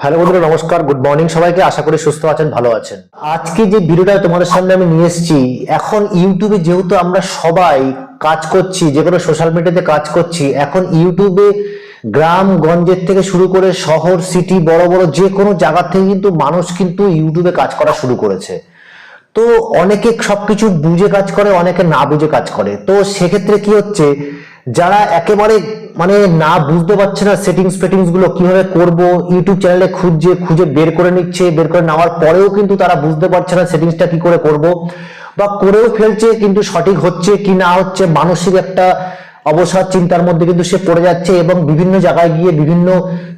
Hello বন্ধুরা, নমস্কার good morning সবাইকে, আশা করি সুস্থ আছেন, ভালো আছেন। আজকে যে ভিডিওটা তোমাদের সামনে আমি নিয়ে এসেছি, এখন ইউটিউবে যেহেতু আমরা সবাই কাজ করছি, যে কোনো সোশ্যাল মিডিয়াতে কাজ করছি, এখন ইউটিউবে গ্রাম গঞ্জের থেকে শুরু করে শহর সিটি বড় বড় যে কোনো জায়গা থেকে কিন্তু মানুষ কিন্তু ইউটিউবে কাজ করা শুরু করেছে। তো অনেকে সবকিছু বুঝে কাজ করে, অনেকে না বুঝে কাজ করে। তো সেক্ষেত্রে কি হচ্ছে যারা একেবারে মানে না বুঝতে পারছে না সেটিংস ফেটিংসগুলো কীভাবে করব ইউটিউব চ্যানেলে খুঁজছে, খুঁজে বের করে নিচ্ছে, বের করে নেওয়ার পরেও কিন্তু তারা বুঝতে পারছে না সেটিংসটা কি করে করব বা করেও ফেলছে কিন্তু সঠিক হচ্ছে কি না হচ্ছে, মানসিক একটা অবসাদ, চিন্তার মধ্যে কিন্তু সে পড়ে যাচ্ছে এবং বিভিন্ন জায়গায় গিয়ে বিভিন্ন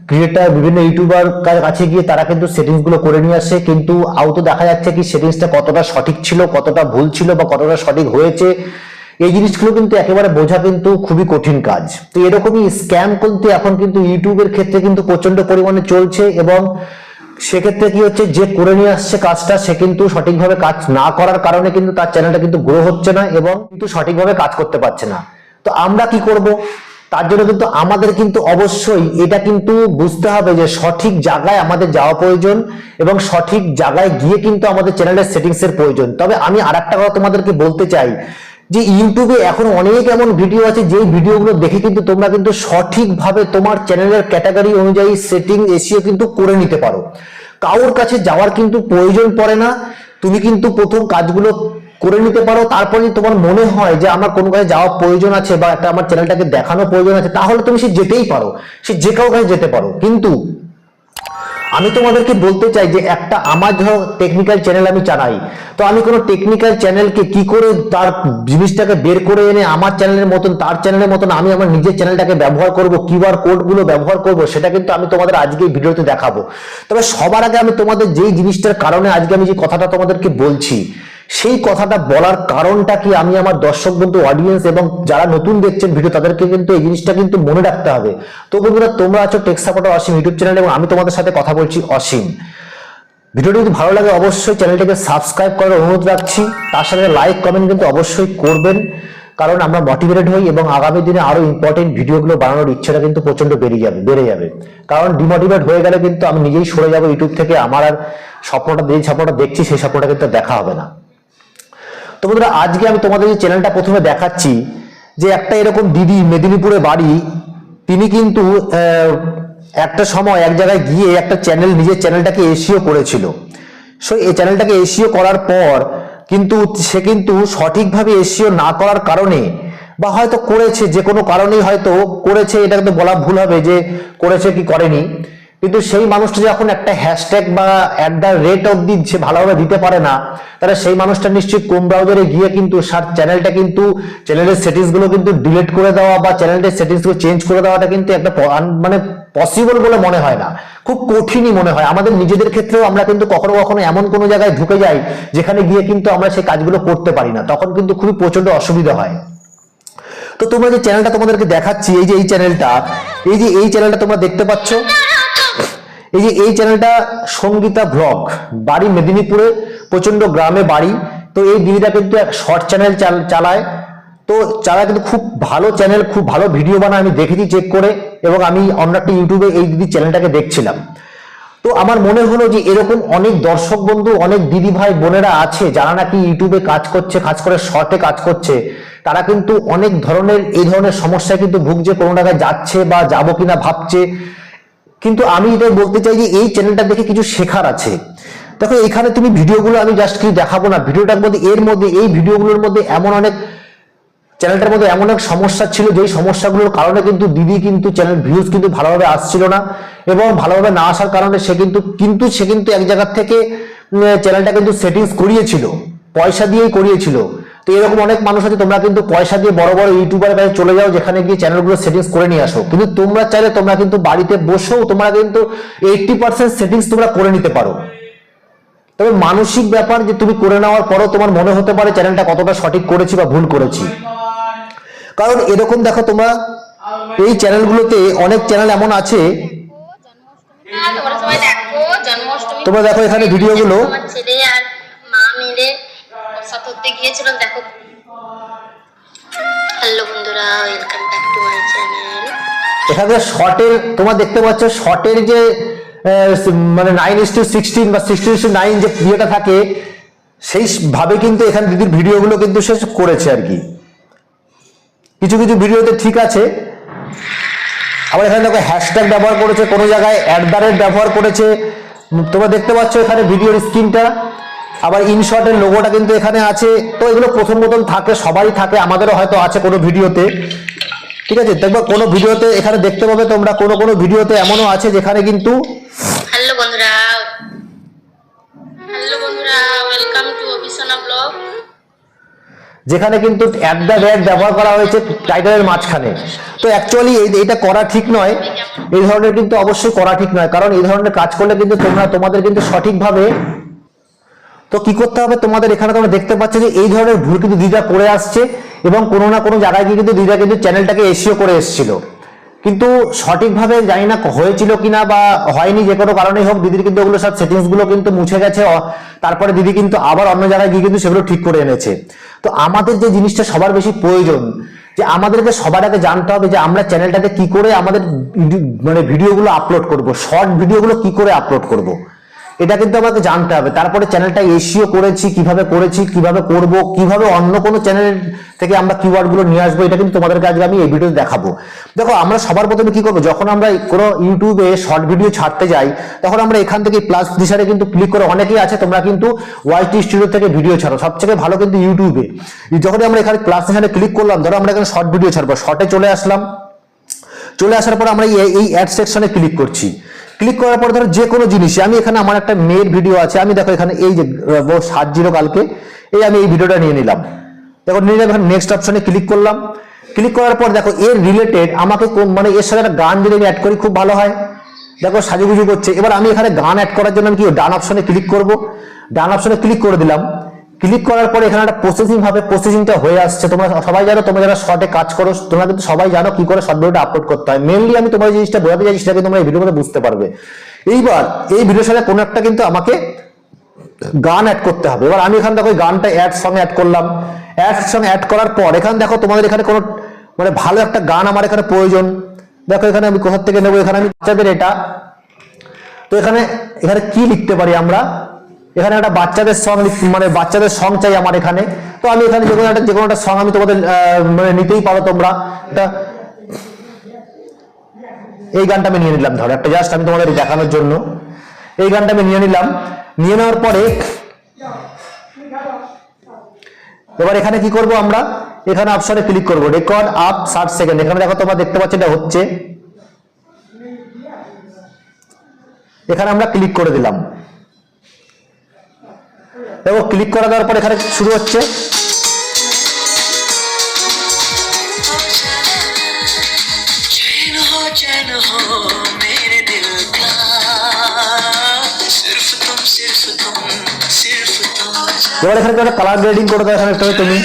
ক্রিয়েটার বিভিন্ন ইউটিউবার কাছে গিয়ে তারা কিন্তু সেটিংসগুলো করে নিয়ে আসে, কিন্তু আউট দেখা যাচ্ছে কি সেটিংসটা কতটা সঠিক ছিল, কতটা ভুল ছিল বা কতটা সঠিক হয়েছে। এই জিনিসগুলো কিন্তু একেবারে বোঝা কিন্তু খুবই কঠিন কাজ। তো এরকমই স্ক্যাম কিন্তু এখন কিন্তু ইউটিউবের ক্ষেত্রে কিন্তু প্রচণ্ড পরিমাণে চলছে এবং সেক্ষেত্রে কি হচ্ছে, যে করে নিয়ে আসছে কাজটা, সে কিন্তু সঠিকভাবে কাজ না করার কারণে কিন্তু তার চ্যানেলটা কিন্তু গ্রো হচ্ছে না এবং কিন্তু সঠিকভাবে কাজ করতে পারছে না। তো আমরা কি করব? তার জন্য কিন্তু আমাদের কিন্তু অবশ্যই এটা কিন্তু বুঝতে হবে যে সঠিক জায়গায় আমাদের যাওয়া প্রয়োজন এবং সঠিক জায়গায় গিয়ে কিন্তু আমাদের চ্যানেলের সেটিংস এর প্রয়োজন। তবে আমি আর একটা কথা তোমাদেরকে বলতে চাই যে ইউটিউবে এখন অনেক এমন ভিডিও আছে, যেই ভিডিওগুলো দেখে কিন্তু তোমরা কিন্তু সঠিকভাবে তোমার চ্যানেলের ক্যাটাগরি অনুযায়ী সেটিং এসিও কিন্তু করে নিতে পারো। কারোর কাছে যাওয়ার কিন্তু প্রয়োজন পড়ে না। তুমি কিন্তু প্রথম কাজগুলো করে নিতে পারো। তারপরে তোমার মনে হয় যে আমার কোনো কাছে যাওয়ার প্রয়োজন আছে বা একটা আমার চ্যানেলটাকে দেখানো প্রয়োজন আছে, তাহলে তুমি সে যেতেই পারো। সে যে কারও কাছে যেতে পারো। কিন্তু আমি তোমাদেরকে বলতে চাই যে একটা আমার ধরো টেকনিক্যাল চ্যানেল আমি চালাই। তো আমি কোনো টেকনিক্যাল চ্যানেলকে কি করে তার জিনিসটাকে বের করে এনে আমার চ্যানেলের মতন, তার চ্যানেলের মতন আমি আমার নিজের চ্যানেলটাকে ব্যবহার করব কিউআর কোডগুলো ব্যবহার করব, সেটা কিন্তু আমি তোমাদের আজকে এই ভিডিওতে দেখাবো। তবে সবার আগে আমি তোমাদের যেই জিনিসটার কারণে আজকে আমি যে কথাটা তোমাদেরকে বলছি সেই কথাটা বলার কারণটা কি আমি আমার দর্শক বন্ধু অডিয়েন্স এবং যারা নতুন দেখছেন ভিডিও তাদেরকে কিন্তু এই জিনিসটা কিন্তু মনে রাখতে হবে। তো বন্ধুরা, তোমরা আছো tech supporter Asim YouTube channel এবং আমি তোমাদের সাথে কথা বলছি অসীম। ভিডিওটি যদি ভালো লাগে অবশ্যই চ্যানেলটিকে সাবস্ক্রাইব করার অনুরোধ রাখছি। তার সাথে লাইক কমেন্ট কিন্তু অবশ্যই করবেন, কারণ আমরা মোটিভেটেড হই এবং আগামী দিনে আরও ইম্পর্টেন্ট ভিডিওগুলো বানানোর ইচ্ছাটা কিন্তু প্রচণ্ড বেড়ে যাবে বেড়ে যাবে। কারণ ডিমোটিভেট হয়ে গেলে কিন্তু আমি নিজেই সরে যাব ইউটিউব থেকে, আমার আর স্বপ্নটা যে স্বপ্নটা দেখছি, সেই স্বপ্নটা কিন্তু দেখা হবে না। তো বন্ধুরা, আজকে আমি তোমাদের যে চ্যানেলটা প্রথমে দেখাচ্ছি যে একটা এরকম দিদি মেদিনীপুরে বাড়ি, তিনি কিন্তু একটা সময় এক জায়গায় গিয়ে একটা চ্যানেল নিজের চ্যানেলটাকে এসিও করেছিল। সো এই চ্যানেলটাকে এসিও করার পর কিন্তু সে কিন্তু সঠিকভাবে এসিও না করার কারণে বা হয়তো করেছে, যে কোনো কারণেই হয়তো করেছে এটা কিন্তু বলা ভুল হবে যে করেছে কি করেনি। কিন্তু সেই মানুষটা যখন একটা হ্যাশট্যাগ বা অ্যাট দ্য রেট অব্দি সে ভালোভাবে দিতে পারে না, তাহলে সেই মানুষটা নিশ্চয়ই কোম ব্রাউজারে গিয়ে কিন্তু সার চ্যানেলটা কিন্তু চ্যানেলের সেটিংসগুলো কিন্তু ডিলিট করে দেওয়া বা চ্যানেলের সেটিংসগুলো চেঞ্জ করে দেওয়াটা কিন্তু একটা মানে পসিবল বলে মনে হয় না। খুব কঠিনই মনে হয়। আমাদের নিজেদের ক্ষেত্রেও আমরা কিন্তু কখনো কখনো এমন কোনো জায়গায় ঢুকে যাই, যেখানে গিয়ে কিন্তু আমরা সেই কাজগুলো করতে পারি না। তখন কিন্তু খুবই প্রচণ্ড অসুবিধা হয়। তো তোমরা যে চ্যানেলটা তোমাদেরকে দেখাচ্ছি, এই যে এই চ্যানেলটা এই যে এই চ্যানেলটা তোমরা দেখতে পাচ্ছ এই যে, এই চ্যানেলটা সঙ্গীতা ব্লগ বাড়ি মেদিনীপুরে প্রচণ্ড গ্রামে বাড়ি। তো এই দিদিটা কিন্তু এক শর্ট চ্যানেল চালায়। তো যারা কিন্তু খুব ভালো চ্যানেল খুব ভালো ভিডিও বানায়, আমি দেখেছি চেক করে, এবং আমি অন্য একটা ইউটিউবে এই দিদি চ্যানেলটাকে দেখছিলাম। তো আমার মনে হলো যে, এরকম অনেক দর্শক বন্ধু, অনেক দিদি ভাই, বোনেরা আছে, যারা নাকি ইউটিউবে কাজ করছে, কাজ করে শর্টে কাজ করছে। তারা কিন্তু অনেক ধরনের, এই ধরনের সমস্যায় কিন্তু ভুগছে, কোনো জায়গায় যাচ্ছে বা যাব কিনা ভাবছে। কিন্তু আমি এটাই বলতে চাই যে এই চ্যানেলটা দেখে কিছু শেখার আছে। দেখো, এখানে তুমি ভিডিওগুলো আমি জাস্ট কিছু দেখাবো না। ভিডিওটার মধ্যে, এর মধ্যে, এই ভিডিওগুলোর মধ্যে এমন অনেক চ্যানেলটার মধ্যে এমন এক সমস্যা ছিল, যেই সমস্যাগুলোর কারণে কিন্তু দিদি কিন্তু চ্যানেল ভিউজ কিন্তু ভালোভাবে আসছিল না এবং ভালোভাবে না আসার কারণে সে কিন্তু কিন্তু সে কিন্তু এক জায়গার থেকে চ্যানেলটা কিন্তু সেটিংস করিয়েছিল। পয়সা দিয়েই করিয়েছিল। তো এরকম অনেক মানুষ আছে তোমরা কিন্তু পয়সা দিয়ে বড় বড় ইউটিউবার কাছে চলে যাও যেখানে গিয়ে চ্যানেলগুলো সেটিংস করে নিয়ে আসো। কিন্তু তোমরা চাইলে তোমরা কিন্তু বাড়িতে বসেও তোমরা কিন্তু এইটটি পার্সেন্ট সেটিংস তোমরা করে নিতে পারো। তবে মানসিক ব্যাপার যে তুমি করে নেওয়ার পরও তোমার মনে হতে পারে চ্যানেলটা কতটা সঠিক করেছি বা ভুল করেছি। কারণ এরকম দেখো তোমরা এই চ্যানেলগুলোতে অনেক চ্যানেল এমন আছে তোমরা দেখো এখানে ভিডিওগুলো। ছেলে আর মা মিলে ধরতে গিয়েছিলাম, দেখো। হ্যালো বন্ধুরা welcome back to my channel এখানে শর্টের তোমরা দেখতে পাচ্ছ শর্টের যে মানে নাইন ইস টু সিক্সটিন বা সিক্সটিন টু নাইন যে ইয়েটা থাকে, সেই ভাবে কিন্তু এখানে দিদির ভিডিওগুলো কিন্তু সে করেছে আর কি। কিছু কিছু ভিডিওতে ঠিক আছে। আবার এখানে দেখো হ্যাশট্যাগ ব্যবহার করেছে, কোনো জায়গায় অ্যাট দ্য রেট ব্যবহার করেছে। তোমরা দেখতে পাচ্ছ এখানে ভিডিওর স্ক্রিনটা আবার ইনশর্টের লোগোটা কিন্তু এখানে আছে। তো এগুলো প্রথম প্রথম থাকে সবারই থাকে আমাদেরও হয়তো আছে কোনো ভিডিওতে। ঠিক আছে? দেখবে কোনো ভিডিওতে এখানে দেখতে পাবে তোমরা কোনো কোনো ভিডিওতে এমনও আছে যেখানে কিন্তু হ্যালো বন্ধুরা। হ্যালো বন্ধুরা ওয়েলকাম টু ব্লগ যেখানে কিন্তু অ্যাট দ্য রেট ব্যবহার করা হয়েছে টাইটেলের মাঝখানে। তো অ্যাকচুয়ালি এটা করা ঠিক নয়। এই ধরনের কিন্তু অবশ্যই করা ঠিক নয়। কারণ এই ধরনের কাজ করলে কিন্তু তোমরা তোমাদের কিন্তু সঠিকভাবে তো কি করতে হবে? তোমাদের এখানে তোমরা দেখতে পাচ্ছ যে এই ধরনের ভুল কিন্তু দিদা করে আসছে এবং কোনো না কোনো জায়গায় গিয়ে কিন্তু দিদা কিন্তু চ্যানেলটাকে এসিও করে এসেছিল। কিন্তু সঠিকভাবে জানি না হয়েছিল কিনা বা হয়নি, যে কোনো কারণেই হোক, দিদির কিন্তু ওগুলো সব সেটিংসগুলো কিন্তু মুছে গেছে। তারপরে দিদি কিন্তু আবার অন্য জায়গায় গিয়ে কিন্তু সেগুলো ঠিক করে এনেছে। তো আমাদের যে জিনিসটা সবার বেশি প্রয়োজন, যে আমাদেরকে সবার আগে জানতে হবে যে আমরা চ্যানেলটাতে কি করে আমাদের মানে ভিডিওগুলো আপলোড করব শর্ট ভিডিওগুলো কি করে আপলোড করব। এটা কিন্তু আমাকে জানতে হবে। তারপরে চ্যানেলটা এসিও করেছি, কীভাবে করেছি, কীভাবে করব, কীভাবে অন্য কোনো চ্যানেল থেকে আমরা কিওয়ার্ডগুলো নিয়ে আসব, এটা কিন্তু তোমাদেরকে আজকে আমি এই ভিডিওতে দেখাবো। দেখো, আমরা সবার প্রথমে কি করব? যখন আমরা কোনো ইউটিউবে শর্ট ভিডিও ছাড়তে যাই, তখন আমরা এখান থেকে প্লাস দিশারে কিন্তু ক্লিক করে অনেকেই আছে, তোমরা কিন্তু ওয়াইটি স্টুডিও থেকে ভিডিও ছাড়ো। সবথেকে ভালো কিন্তু ইউটিউবে যখনই আমরা এখানে প্লাস দিশারে ক্লিক করলাম, ধরো আমরা এখানে শর্ট ভিডিও ছাড়বো। শর্টে চলে আসলাম। চলে আসার পর আমরা এই অ্যাড সেকশনে ক্লিক করছি। ক্লিক করার পর ধরো যে কোনো জিনিসে আমি এখানে আমার একটা মেয়ের ভিডিও আছে, আমি দেখো এখানে এই যে সাত জিরো কালকে, এই আমি এই ভিডিওটা নিয়ে নিলাম। দেখো, নিয়ে নিলাম নেক্সট অপশনে ক্লিক করলাম। ক্লিক করার পর দেখো, এর রিলেটেড আমাকে কোন- মানে এর সাথে একটা গান যদি আমি অ্যাড করি, খুব ভালো হয়। দেখো, সাজুগুজু করছে। এবার আমি এখানে গান অ্যাড করার জন্য আমি কি, ডান অপশনে ক্লিক করব? ডান অপশনে ক্লিক করে দিলাম। ক্লিক করার পরে এখানে একটা প্রসেসিং ভাবে প্রসেসিংটা হয়ে আসছে। তোমরা সবাই জানো, তোমরা যারা শর্টে কাজ করো, তোমরা কিন্তু সবাই জানো কি করে শর্ট ভিডিওটা আপলোড করতে হয়। মেনলি আমি তোমার জিনিসটা বোঝাতে চাইছি সেটা কিন্তু তোমরা এই ভিডিওর মধ্যে বুঝতে পারবে। এইবার এই ভিডিওর সাথে কোনো একটা কিন্তু আমাকে গান অ্যাড করতে হবে। এবার আমি এখানে দেখো গানটা অ্যাড সঙ্গে অ্যাড করলাম। অ্যাড সঙ্গে অ্যাড করার পর এখানে দেখো তোমাদের এখানে কোনো মানে ভালো একটা গান আমার এখানে প্রয়োজন। দেখো এখানে আমি কোথা থেকে নেব? এখানে আমি বাচ্চাদের এটা। তো এখানে এখানে কি লিখতে পারি আমরা? এখানে একটা বাচ্চাদের সং মানে বাচ্চাদের সং চাই আমার এখানে। তো আমি এখানে যে কোনো একটা যে কোনো একটা সং আমি তোমাদের মানে নিতেই পারো তোমরা। এই গানটা আমি নিয়ে নিলাম, ধরো। একটা জাস্ট আমি তোমাদের দেখানোর জন্য। এই গানটা আমি নিয়ে নিলাম। নিয়ে নেওয়ার পরে এবার এখানে কি করব আমরা? এখানে অপশনে ক্লিক করব। রেকর্ড আপ ষাট সেকেন্ড এখানে দেখো তোমরা দেখতে পাচ্ছ এটা হচ্ছে। এখানে আমরা ক্লিক করে দিলাম। এবং ক্লিক করে দেওয়ার পর এখানে শুরু হচ্ছে। এবার এখানে একটা কালার গ্রেডিং করে দাও, এখানে একটা তুমি।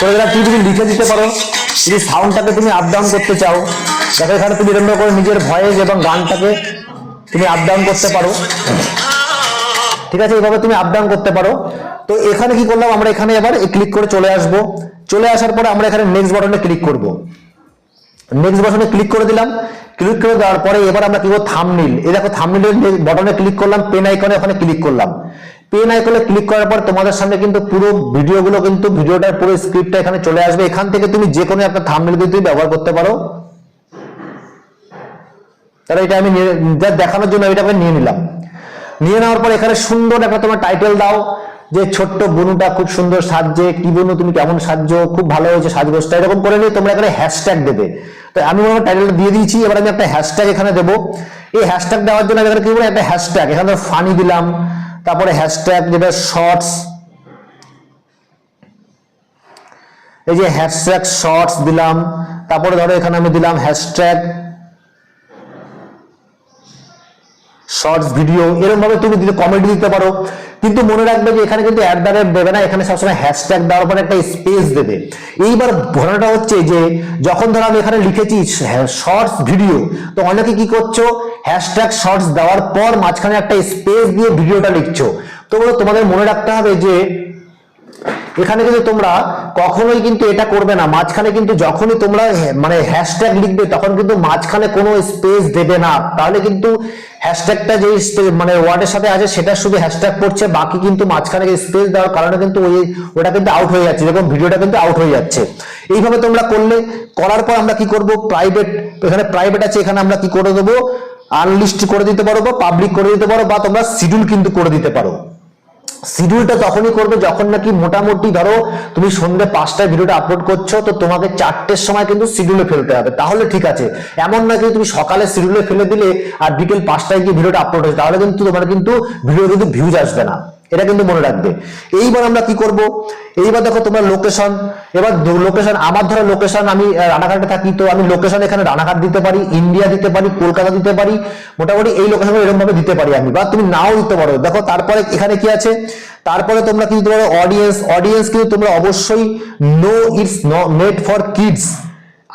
করে দিলাম, তুমি তুমি লিখে দিতে পারো, যদি সাউন্ডটাকে তুমি আপ ডাউন করতে চাও, দেখো এখানে তুমি এরকম করে নিজের ভয়েস এবং গানটাকে তুমি আপ ডাউন করতে পারো। ঠিক আছে এইভাবে তুমি আপ ডাউন করতে পারো। তো এখানে কি করলাম, আমরা এখানে এবার ক্লিক করে চলে আসব। চলে আসার পরে আমরা এখানে নেক্সট বাটনে ক্লিক করব। নেক্সট বাটনে ক্লিক করে দিলাম। ক্লিক করে দেওয়ার পরে এবার আমরা কি করব থামনিল এই দেখো থামনিলের বাটনে ক্লিক করলাম পেন আইকনে ওখানে ক্লিক করলাম। পেন আইকনে ক্লিক করার পর তোমাদের সামনে কিন্তু পুরো ভিডিওগুলো কিন্তু ভিডিওটার পুরো স্ক্রিপ্টটা এখানে চলে আসবে। এখান থেকে তুমি যে কোনো একটা থামনিল কিন্তু ব্যবহার করতে পারো। তাহলে এটা আমি দেখানোর জন্য এটাকে নিয়ে নিলাম। নিয়ে নেওয়ার পর এখানে সুন্দর একটা তোমার টাইটেল দাও, যে ছোট্ট বনুটা খুব সুন্দর সাজছে, কি বনু, তুমি কেমন সাজছো, খুব ভালো হয়েছে সাজগোজটা, এরকম করে নিয়ে তোমরা এখানে হ্যাশট্যাগ দেবে। তো আমি আমার টাইটেলটা দিয়ে দিয়েছি, এবার আমি একটা হ্যাশট্যাগ এখানে দেবো। এই হ্যাশট্যাগ দেওয়ার জন্য এখানে কি বলব? একটা হ্যাশট্যাগ এখানে ফানি দিলাম, তারপরে হ্যাশট্যাগ যেটা শর্টস এই যে হ্যাশট্যাগ শর্টস দিলাম, তারপরে ধরো এখানে আমি দিলাম হ্যাশট্যাগ শর্টস, ভিডিও এরকম ভাবে তুমি দিতে কমেন্ট দিতে পারো। কিন্তু মনে রাখবে যে এখানে কিন্তু অ্যাড দ্বারা দেবে না, এখানে সবসময় হ্যাশট্যাগ দেওয়ার পরে একটা স্পেস দেবে। এইবার ঘটনাটা হচ্ছে যে, যখন ধরো আমি এখানে লিখেছি শর্টস, ভিডিও, তো অনেকে কি করছ? হ্যাশট্যাগ শর্টস দেওয়ার পর মাঝখানে একটা স্পেস দিয়ে ভিডিওটা লিখছো। তো তোমাদের মনে রাখতে হবে যে এখানে কিন্তু তোমরা কখনোই কিন্তু এটা করবে না। মাঝখানে কিন্তু যখনই তোমরা মানে হ্যাশট্যাগ লিখবে, তখন কিন্তু মাঝখানে কোনো স্পেস দেবে না। তাহলে কিন্তু হ্যাশট্যাগটা যে মানে ওয়ার্ডের সাথে আছে, সেটা শুধু হ্যাশট্যাগ পড়ছে, বাকি কিন্তু মাঝখানে স্পেস দেওয়ার কারণে কিন্তু ওই, ওটা কিন্তু আউট হয়ে যাচ্ছে, যেরকম ভিডিওটা কিন্তু আউট হয়ে যাচ্ছে। এইভাবে তোমরা করলে, করার পর আমরা কি করব? প্রাইভেট এখানে প্রাইভেট আছে, এখানে আমরা কি করে দেবো? আনলিস্ট করে দিতে পারো বা পাবলিক করে দিতে পারো, বা তোমরা শিডিউল কিন্তু করে দিতে পারো। শিডিউলটা তখনই করবে যখন নাকি মোটামুটি ধরো তুমি সন্ধ্যে পাঁচটায় ভিডিওটা আপলোড করছ, তো তোমাকে চারটের সময় কিন্তু শিডিউলে ফেলতে হবে। তাহলে ঠিক আছে। এমন না যে তুমি সকালে শিডিউলে ফেলে দিলে আর বিকেল পাঁচটায় গিয়ে ভিডিওটা আপলোড হয়েছে, তাহলে কিন্তু তোমার কিন্তু ভিডিও কিন্তু ভিউজ আসবে না। এটা কিন্তু মনে রাখবে। এইবার আমরা কি করব? এইবার দেখো তোমার লোকেশন এবার লোকেশন আমার ধরো লোকেশন আমি রানাঘাটে থাকি, তো আমি লোকেশন এখানে রানাঘাট দিতে পারি ইন্ডিয়া দিতে পারি, কলকাতা দিতে পারি, মোটামুটি এই লোকেশন এরকম ভাবে দিতে পারি আমি। বা তুমি নাও দিতে পারো। দেখো, তারপরে এখানে কি আছে? তারপরে তোমরা কি দিতে পারো? অডিয়েন্স অডিয়েন্স কিন্তু তোমরা অবশ্যই no it's made for kids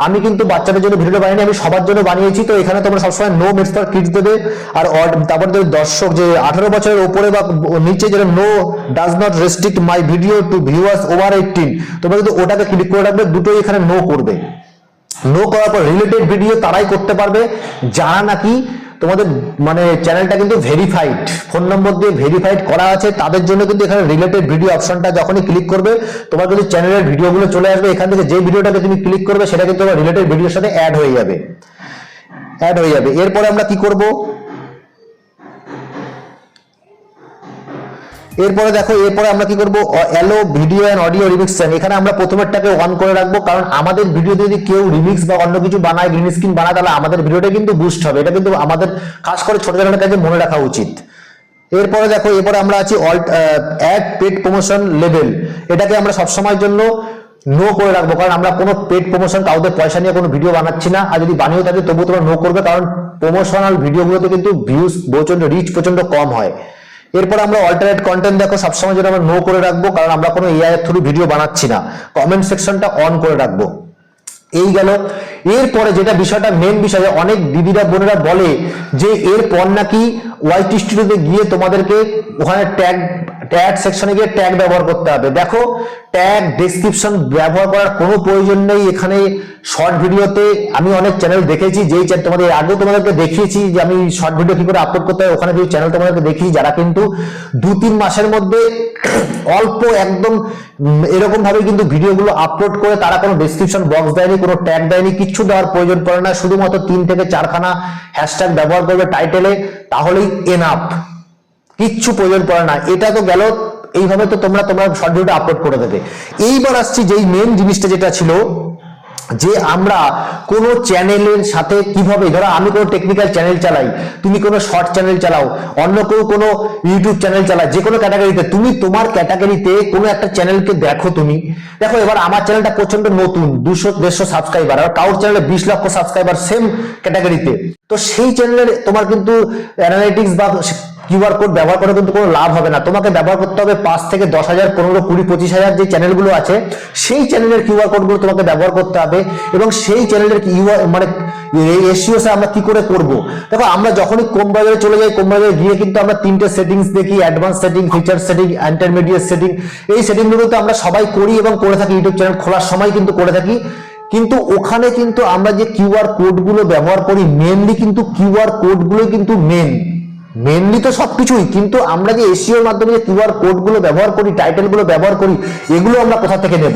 আমি কিন্তু বাচ্চাদের জন্য ভিডিও বানিয়ে আমি সবার জন্য বানিয়েছি, তো এখানে তোমরা সবসময় নো মেডস ফর কিডস দেবে, আর তারপর দেবে দর্শক, যে আঠারো বছরের উপরে বা নিচে যেটা no does not restrict my video to viewers over eighteen তোমরা কিন্তু ওটাকে ক্লিক করে রাখবে, দুটোই এখানে নো করবে। নো করার পর রিলেটেড ভিডিও তারাই করতে পারবে, যারা নাকি তোমাদের মানে চ্যানেলটা কিন্তু ভেরিফাইড ফোন নম্বর দিয়ে ভেরিফাইড করা আছে, তাদের জন্য কিন্তু এখানে রিলেটেড ভিডিও অপশনটা যখনই ক্লিক করবে, তোমার কিন্তু চ্যানেলের ভিডিওগুলো চলে আসবে, এখান থেকে যে ভিডিওটাকে তুমি ক্লিক করবে, সেটা কিন্তু তোমার রিলেটেড ভিডিওর সাথে অ্যাড হয়ে যাবে। অ্যাড হয়ে যাবে। এরপরে আমরা কি করব? এরপরে দেখো, এরপরে আমরা কি করব? Allow video and audio remix এখানে আমরা প্রথমেরটাকে অন করে রাখব, কারণ আমাদের ভিডিও যদি কেউ রিমিক্স বা অন্য কিছু বানায় গ্রিন স্ক্রিন বানায়, তাহলে আমাদের ভিডিওটা কিন্তু বুস্ট হবে। এটা কিন্তু আমাদের খাস করে ছোট চ্যানেলের কাছে মনে রাখা উচিত। এরপরে দেখো, এরপরে আমরা আছি alt ad paid promotion level এটাকে আমরা সবসময়ের জন্য নো করে রাখব, কারণ আমরা কোনো পেড প্রমোশন কাউকে পয়সা নিয়ে কোনো ভিডিও বানাচ্ছি না। আর যদি বানিয়েও থাকে, তবুও তোমরা নো করবে, কারণ প্রমোশনাল ভিডিওগুলোতে কিন্তু ভিউজ প্রচণ্ড রিচ প্রচণ্ড কম হয়। এরপর আমরা অল্টারনেট কন্টেন্ট দেখো, সবসময় যেটা আমরা নো করে রাখব, কারণ আমরা কোনো এআই এর থ্রু ভিডিও বানাচ্ছি না। কমেন্ট সেকশনটা অন করে রাখব। এই গেল এরপরে যেটা বিষয়টা মেন বিষয় অনেক দিদিরা, বোনেরা বলে যে এরপর নাকি ওয়াইটি স্টুডিওতে গিয়ে তোমাদেরকে ওখানে ট্যাগ ট্যাগ সেকশনে গিয়ে ট্যাগ ব্যবহার করতে হবে। দেখো ট্যাগ ডেসক্রিপশন ব্যবহার করার কোনো প্রয়োজন নেই। এখানে শর্ট ভিডিওতে আমি অনেক চ্যানেল দেখেছি, যেই চ্যানেল তোমাদের আগেও তোমাদেরকে দেখিয়েছি যে আমি শর্ট ভিডিও কি করে আপলোড করতে হয়, ওখানে যে চ্যানেল তোমাদেরকে দেখিয়েছি, যারা কিন্তু দু তিন মাসের মধ্যে অল্প একদম এরকম ভাবে কিন্তু ভিডিওগুলো আপলোড করে তারা কোনো ডেসক্রিপশন বক্স দেয়নি, কোনো ট্যাগ দেয়নি কিচ্ছু দেওয়ার প্রয়োজন পড়ে না। শুধুমাত্র তিন থেকে চারখানা হ্যাশট্যাগ ব্যবহার করবে টাইটেলে তাহলেই এনাফ কিচ্ছু প্রয়োজন পড়ে না। এটা তো গেল, এইভাবে তো তোমরা, তোমার শর্ট ভিডিওটা আপলোড করে দেবে। এইবার আসছি যেই মেন জিনিসটা যেটা ছিল যে আমরা কোন চ্যানেলের সাথে কীভাবে, ধরো আমি কোনো টেকনিক্যাল চ্যানেল চালাই, তুমি কোনো শর্ট চ্যানেল চালাও, অন্য কেউ কোনো ইউটিউব চ্যানেল চালায়, যে কোনো ক্যাটাগরিতে তুমি তোমার ক্যাটাগরিতে কোনো একটা চ্যানেলকে দেখো তুমি। দেখো, এবার আমার চ্যানেলটা প্রচণ্ড নতুন, দুশো, দেড়শো সাবস্ক্রাইবার আর কাউর চ্যানেলে বিশ লক্ষ সাবস্ক্রাইবার সেম ক্যাটাগরিতে তো সেই চ্যানেলের তোমার কিন্তু অ্যানালিটিক্স বা কিউআর কোড ব্যবহার করে কিন্তু কোনো লাভ হবে না। তোমাকে ব্যবহার করতে হবে পাঁচ থেকে দশ হাজার, পনেরো, কুড়ি, পঁচিশ হাজার যে চ্যানেলগুলো আছে, সেই চ্যানেলের কিউআর কোডগুলো তোমাকে ব্যবহার করতে হবে এবং সেই চ্যানেলের ইউআর মানে এসিও আমরা কি করে করব? দেখো, আমরা যখনই কম বাজারে চলে যাই কম বাজারে গিয়ে কিন্তু আমরা তিনটে সেটিংস দেখি advance setting feature setting intermediate setting এই সেটিংগুলো তো আমরা সবাই করি এবং করে থাকি ইউটিউব চ্যানেল খোলার সময় কিন্তু করে থাকি। কিন্তু ওখানে কিন্তু আমরা যে কিউআর কোডগুলো ব্যবহার করি মেনলি কিন্তু কিউআর কোডগুলো কিন্তু মেন মেনলি তো সবকিছুই, কিন্তু আমরা যে এসিওর মাধ্যমে যে কিউআর কোডগুলো ব্যবহার করি টাইটেলগুলো ব্যবহার করি, এগুলো আমরা কোথা থেকে নেব?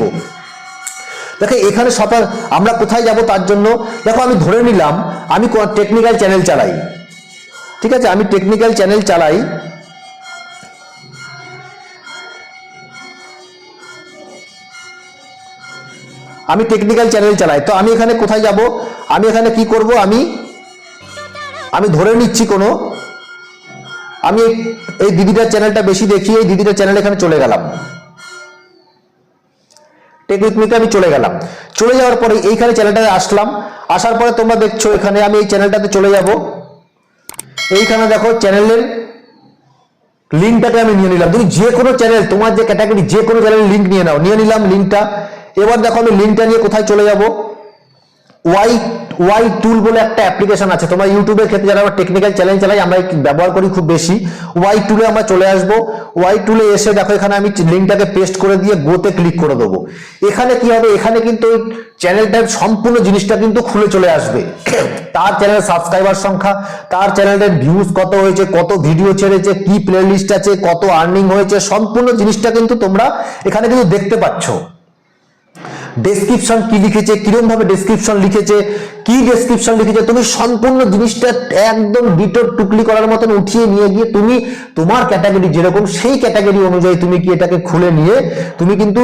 দেখো, এখানে সবার, আমরা কোথায় যাব তার জন্য, দেখো, আমি ধরে নিলাম, আমি টেকনিক্যাল চ্যানেল চালাই। ঠিক আছে, আমি টেকনিক্যাল চ্যানেল চালাই। আমি টেকনিক্যাল চ্যানেল চালাই। তো আমি এখানে কোথায় যাব? আমি এখানে কি করব? আমি আমি ধরে নিচ্ছি কোনো আমি এই- দিদিটার চ্যানেলটা বেশি দেখি, এই দিদিটার চ্যানেল এখানে চলে গেলাম। টেকনিকমিতে আমি চলে গেলাম। চলে যাওয়ার পরে এইখানে চ্যানেলটাতে আসলাম। আসার পরে তোমরা দেখছ, এখানে আমি এই চ্যানেলটাতে চলে যাব। এইখানে দেখো চ্যানেলের লিঙ্কটাকে আমি নিয়ে নিলাম। তুমি যে কোনো চ্যানেল তোমার যে ক্যাটাগরি যে কোনো চ্যানেলের লিঙ্ক নিয়ে নাও। নিয়ে নিলাম লিঙ্কটা এবার দেখো আমি লিঙ্কটা নিয়ে কোথায় চলে যাব। ওয়াই ওয়াই টুল বলে একটা অ্যাপ্লিকেশন আছে। তোমরা ইউটিউবের ক্ষেত্রে যারা আমরা টেকনিক্যাল চ্যালেঞ্জ চালাই আমরা ব্যবহার করি খুব বেশি। ওয়াই টুলে আমরা চলে আসব। ওয়াই টুলে এসে দেখো, এখানে আমি লিঙ্কটাকে পেস্ট করে দিয়ে গোতে ক্লিক করে দেবো। এখানে কি হবে? এখানে কিন্তু ওই চ্যানেলটার সম্পূর্ণ জিনিসটা কিন্তু খুলে চলে আসবে। তার চ্যানেলের সাবস্ক্রাইবার সংখ্যা, তার চ্যানেলের ভিউজ কত হয়েছে, কত ভিডিও ছেড়েছে, কি প্লে লিস্ট আছে, কত আর্নিং হয়েছে, সম্পূর্ণ জিনিসটা কিন্তু তোমরা এখানে কিন্তু দেখতে পাচ্ছ। ডেসক্রিপশন কি লিখেছে কীরকম ভাবে ডেসক্রিপশন লিখেছে, কি ডেসক্রিপশন লিখেছে, তুমি সম্পূর্ণ জিনিসটা একদম ডিটোর টুকলি করার মতন উঠিয়ে নিয়ে গিয়ে তুমি, তোমার ক্যাটাগরি যেরকম, সেই ক্যাটাগরি অনুযায়ী তুমি কি এটাকে খুলে নিয়ে, তুমি কিন্তু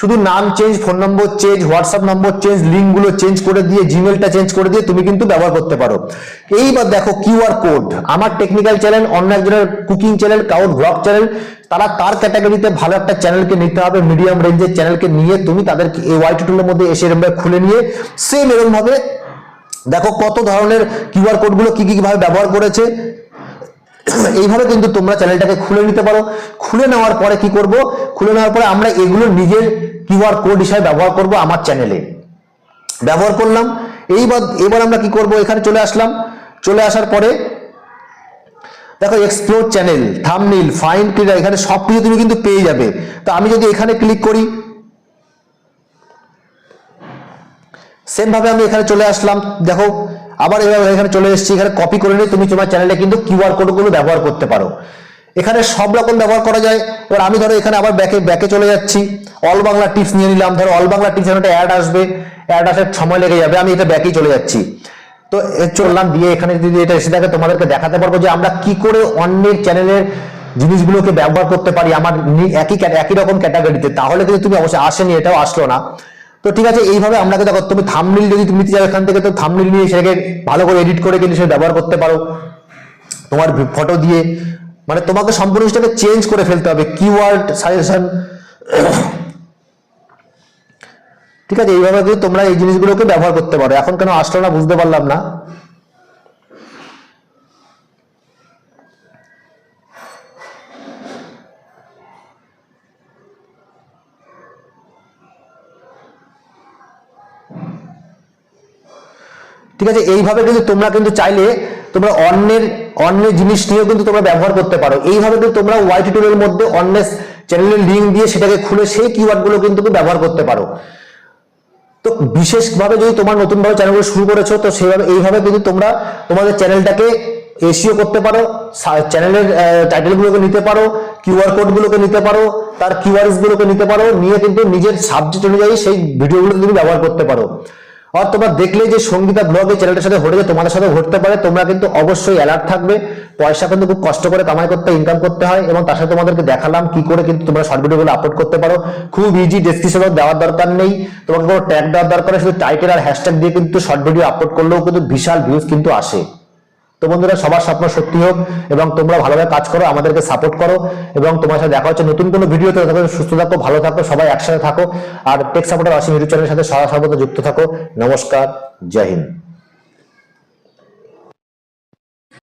শুধু নাম change phone number change WhatsApp number change লিঙ্কগুলো চেঞ্জ করে দিয়ে জিমেলটা চেঞ্জ করে দিয়ে তুমি কিন্তু ব্যবহার করতে পারো। এইবার দেখো কিউআর কোড আমার টেকনিক্যাল চ্যানেল অন্য একজনের কুকিং চ্যানেল কারোর ব্লগ চ্যানেল তারা তার ক্যাটাগরিতে ভালো একটা চ্যানেলকে নিতে হবে মিডিয়াম রেঞ্জের চ্যানেলকে নিয়ে তুমি তাদেরকে এই ওয়াইটি টুলের মধ্যে এসে এরকম ভাবে খুলে নিয়ে সেম এরমভাবে দেখো কত ধরনের কিউআর কোডগুলো কি কি ভাবে ব্যবহার করেছে। এইভাবে কিন্তু তোমরা চ্যানেলটাকে খুলে নিতে পারো। খুলে নেওয়ার পরে কি করব? খুলে নেওয়ার পরে আমরা এগুলো নিজের কিউআর কোড হিসাবে ব্যবহার করব আমার চ্যানেলে। ব্যবহার করলাম। এইবার, এবার আমরা কি করব? এখানে চলে আসলাম। চলে আসার পরে দেখো explore channel thumbnail fine clear এখানে সব কিছু তুমি কিন্তু পেয়ে যাবে। তো আমি যদি এখানে ক্লিক করি সেম ভাবে আমি এখানে চলে আসলাম। দেখো আবার এভাবে এখানে চলে এসেছি, এখানে কপি করে নিয়ে তুমি তোমার চ্যানেলে কিন্তু কিউআর কোডগুলো ব্যবহার করতে পারো। এখানে সব রকম ব্যবহার করা যায়। এবার আমি ধরো এখানে আবার ব্যাকে ব্যাকে চলে যাচ্ছি। অল বাংলা টিপস নিয়ে নিলাম। ধরো অল বাংলা টিপস একটা অ্যাড আসবে। অ্যাড আসার সময় লেগে যাবে। আমি এটা ব্যাকেই চলে যাচ্ছি। তো চললাম, দিয়ে এখানে যদি এটা এসে থাকে, তোমাদেরকে দেখাতে পারব যে আমরা কি করে অন্যের চ্যানেলের জিনিসগুলোকে ব্যবহার করতে পারি। আমার একই একই রকম ক্যাটাগরিতে তাহলে কিন্তু তুমি অবশ্যই আসেনি, এটাও আসলো না। তো ঠিক আছে, এইভাবে আমরা দেখো, তুমি থামনিল যদি তুমি নিতে চাও এখান থেকে, তো থামনিল নিয়ে সেটাকে ভালো করে এডিট করে কিন্তু সেটা ব্যবহার করতে পারো। তোমার ফটো দিয়ে মানে তোমাকে সম্পূর্ণ সেটাকে চেঞ্জ করে ফেলতে হবে কিওয়ার্ড সাজেশন ঠিক আছে, এইভাবে তোমরা এই জিনিসগুলোকে ব্যবহার করতে পারো। এখন কেন আসলো না বুঝতে পারলাম না। ঠিক আছে? এইভাবে কিন্তু তোমরা কিন্তু চাইলে তোমরা অন্যের অন্যের জিনিস নিয়েও কিন্তু তোমরা ব্যবহার করতে পারো। এইভাবে কিন্তু তোমরা ওয়াইটি টুলের মধ্যে অন্যের চ্যানেলের লিঙ্ক দিয়ে সেটাকে খুলে সেই কিওয়ার্ডগুলো কিন্তু ব্যবহার করতে পারো। তো বিশেষভাবে যদি তোমার নতুন ভাবে চ্যানেলগুলো শুরু করেছ, তো সেইভাবে, এইভাবে কিন্তু তোমরা তোমাদের চ্যানেলটাকে এসিও করতে পারো চ্যানেলের টাইটেল গুলোকে নিতে পারো কিউআর কোড গুলোকে নিতে পারো, তার কিউআরএস গুলোকে নিতে পারো, নিয়ে কিন্তু নিজের সাবজেক্ট অনুযায়ী সেই ভিডিওগুলো তুমি ব্যবহার করতে পারো। আর তোমরা দেখলে যে সঙ্গীতা ব্লগ এই চ্যানেলটার সাথে ঘটেছে, তোমাদের সাথে ঘটতে পারে, তোমরা কিন্তু অবশ্যই অ্যালার্ট থাকবে। পয়সা কিন্তু খুব কষ্ট করে কামাই করতে ইনকাম করতে হয় এবং তার সাথে তোমাদেরকে দেখালাম কি করে কিন্তু তোমরা শর্ট ভিডিওগুলো আপলোড করতে পারো। খুব ইজি ডেসক্রিপশন দেওয়ার দরকার নেই। তোমাকে কোনো ট্যাগ দেওয়ার দরকার শুধু টাইটেল আর হ্যাশট্যাগ দিয়ে কিন্তু শর্ট ভিডিও আপলোড করলেও কিন্তু বিশাল ভিউজ কিন্তু আসে। তো বন্ধুরা, সবার স্বপ্ন সত্যি হোক এবং তোমরা ভালোভাবে কাজ করো, আমাদেরকে সাপোর্ট করো এবং তোমার সাথে দেখা হচ্ছে নতুন কোনো ভিডিওতে থাকো সুস্থ থাকো, ভালো থাকো, সবাই একসাথে থাকো। আর টেক সাপোর্টার অসীম ইউটিউব চ্যানেলের সাথে সদা সর্বদা যুক্ত থাকো। নমস্কার, জয় হিন্দ।